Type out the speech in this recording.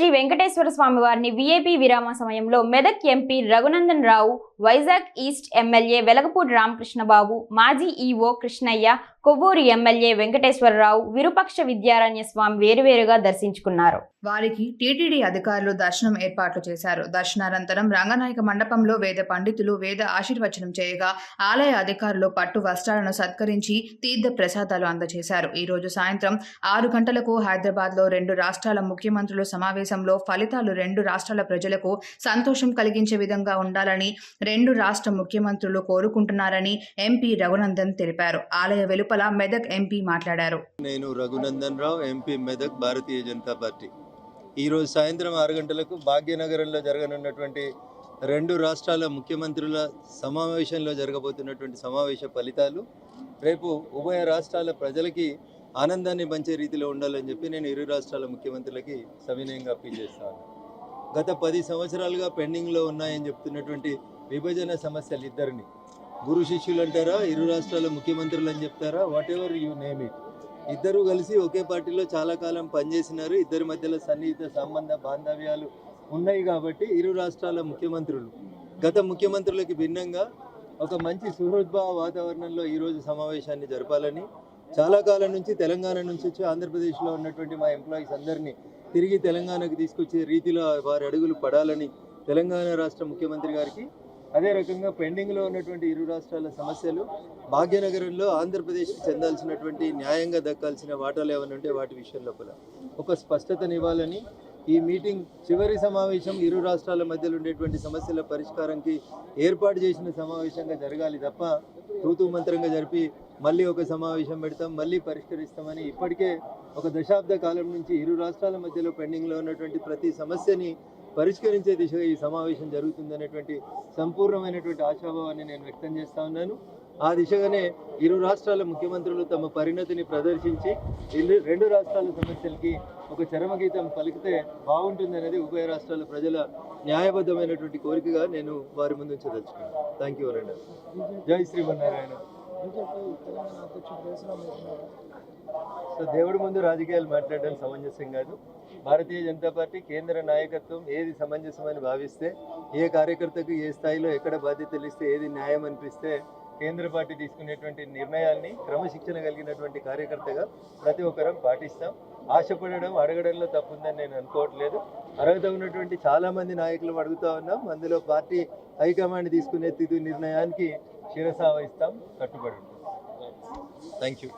శ్రీ వెంకటేశ్వర స్వామి వారిని వీఐపీ విరామ సమయంలో Medak MP Raghunandan Rao Vizag east MLA Velagapudi Ramakrishnababu మాజీ ఈఓ కృష్ణయ్య కొవ్వూరు ఎమ్మెల్యే వెంకటేశ్వరరావు విరుపక్ష విద్యారణ్య స్వామి వేరువేరుగా దర్శించుకున్నారు. వారికి టీటీడీ అధికారులు దర్శనం ఏర్పాట్లు చేశారు. దర్శనానంతరం రంగనాయక మండపంలో వేద పండితులు వేద ఆశీర్వచనం చేయగా ఆలయ అధికారులు పట్టు వస్త్రాలను సత్కరించి తీర్థ ప్రసాదాలు అందజేశారు. ఈ రోజు సాయంత్రం ఆరు గంటలకు హైదరాబాద్లో రెండు రాష్ట్రాల ముఖ్యమంత్రుల సమావేశంలో ఫలితాలు రెండు రాష్ట్రాల ప్రజలకు సంతోషం కలిగించే విధంగా ఉండాలని రెండు రాష్ట్ర ముఖ్యమంత్రులు కోరుకుంటున్నారని ఎంపీ రఘునందన్ తెలిపారు. ఆలయ వెలుపల మెదక్ ఎంపీ మాట్లాడారు. నేను రఘునందన్ రావు ఎంపీ మెదక్ భారతీయ జనతా పార్టీ. ఈరోజు సాయంత్రం ఆరు గంటలకు భాగ్యనగరంలో జరగనున్నటువంటి రెండు రాష్ట్రాల ముఖ్యమంత్రుల సమావేశంలో జరగబోతున్నటువంటి సమావేశ ఫలితాలు రేపు ఉభయ రాష్ట్రాల ప్రజలకి ఆనందాన్ని పంచే రీతిలో ఉండాలని చెప్పి నేను ఇరు రాష్ట్రాల ముఖ్యమంత్రులకి సవినయంగా అప్పీల్ చేస్తాను. గత పది సంవత్సరాలుగా పెండింగ్లో ఉన్నాయని చెప్తున్నటువంటి విభజన సమస్యలు ఇద్దరిని గురు శిష్యులు అంటారా? ఇరు రాష్ట్రాల ముఖ్యమంత్రులు అని చెప్తారా? Whatever you name it ఇద్దరు కలిసి ఒకే పార్టీలో చాలా కాలం పనిచేసినారు. ఇద్దరి మధ్యలో సన్నిహిత సంబంధ బాంధవ్యాలు ఉన్నాయి కాబట్టి ఇరు రాష్ట్రాల ముఖ్యమంత్రులు. గత ముఖ్యమంత్రులకి భిన్నంగా ఒక మంచి సుహృద్భావ వాతావరణంలో ఈరోజు సమావేశాన్ని జరపాలని చాలా కాలం నుంచి తెలంగాణ నుంచి వచ్చి ఆంధ్రప్రదేశ్లో ఉన్నటువంటి మా ఎంప్లాయీస్ అందరినీ తిరిగి తెలంగాణకు తీసుకొచ్చే రీతిలో వారి అడుగులు పడాలని తెలంగాణ రాష్ట్ర ముఖ్యమంత్రి గారికి అదే రకంగా పెండింగ్లో ఉన్నటువంటి ఇరు రాష్ట్రాల సమస్యలు భాగ్యనగరంలో ఆంధ్రప్రదేశ్కి చెందాల్సినటువంటి న్యాయంగా దక్కాల్సిన వాటాలు ఏమైనా ఉంటే వాటి విషయం లోపల. ఒక స్పష్టతనివ్వాలని ఈ మీటింగ్ చివరి సమావేశం ఇరు రాష్ట్రాల మధ్యలో ఉండేటువంటి సమస్యల పరిష్కారంకి ఏర్పాటు చేసిన సమావేశంగా జరగాలి తప్ప తూతూ మంత్రంగా జరిపి మళ్ళీ ఒక సమావేశం పెడతాం మళ్ళీ పరిష్కరిస్తామని ఇప్పటికే ఒక దశాబ్ద కాలం నుంచి ఇరు రాష్ట్రాల మధ్యలో పెండింగ్లో ఉన్నటువంటి ప్రతి సమస్యని పరిష్కరించే దిశగా ఈ సమావేశం జరుగుతుందనేటువంటి సంపూర్ణమైనటువంటి ఆశాభావాన్ని నేను వ్యక్తం చేస్తా ఉన్నాను. ఆ దిశగానే ఇరు రాష్ట్రాల ముఖ్యమంత్రులు తమ పరిణతిని ప్రదర్శించి రెండు రాష్ట్రాల సమస్యలకి ఒక చరమగీతం పలికితే బాగుంటుందనేది ఉభయ రాష్ట్రాల ప్రజల న్యాయబద్ధమైనటువంటి కోరికగా నేను వారి ముందు ఉంచదలుచుకున్నాను థ్యాంక్ యూ అనండి జై శ్రీమన్నారాయణ సో దేవుడి ముందు రాజకీయాలు మాట్లాడడం సమంజసం కాదు. భారతీయ జనతా పార్టీ కేంద్ర నాయకత్వం ఏది సమంజసమని భావిస్తే ఏ కార్యకర్తకు ఏ స్థాయిలో ఎక్కడ బాధ్యతలు ఇస్తే ఏది న్యాయం అనిపిస్తే కేంద్ర పార్టీ తీసుకునేటువంటి నిర్ణయాల్ని క్రమశిక్షణ కలిగినటువంటి కార్యకర్తగా ప్రతి ఒక్కరం పాటిస్తాం. ఆశపడడం అడగడంలో తప్పుందని నేను అనుకోవట్లేదు. అర్హత ఉన్నటువంటి చాలామంది నాయకులు అడుగుతా ఉన్నాం. అందులో పార్టీ హైకమాండ్ తీసుకునే తిది నిర్ణయానికి శిరసావహిస్తాం. కట్టుబడి ఉంటాం. Thank you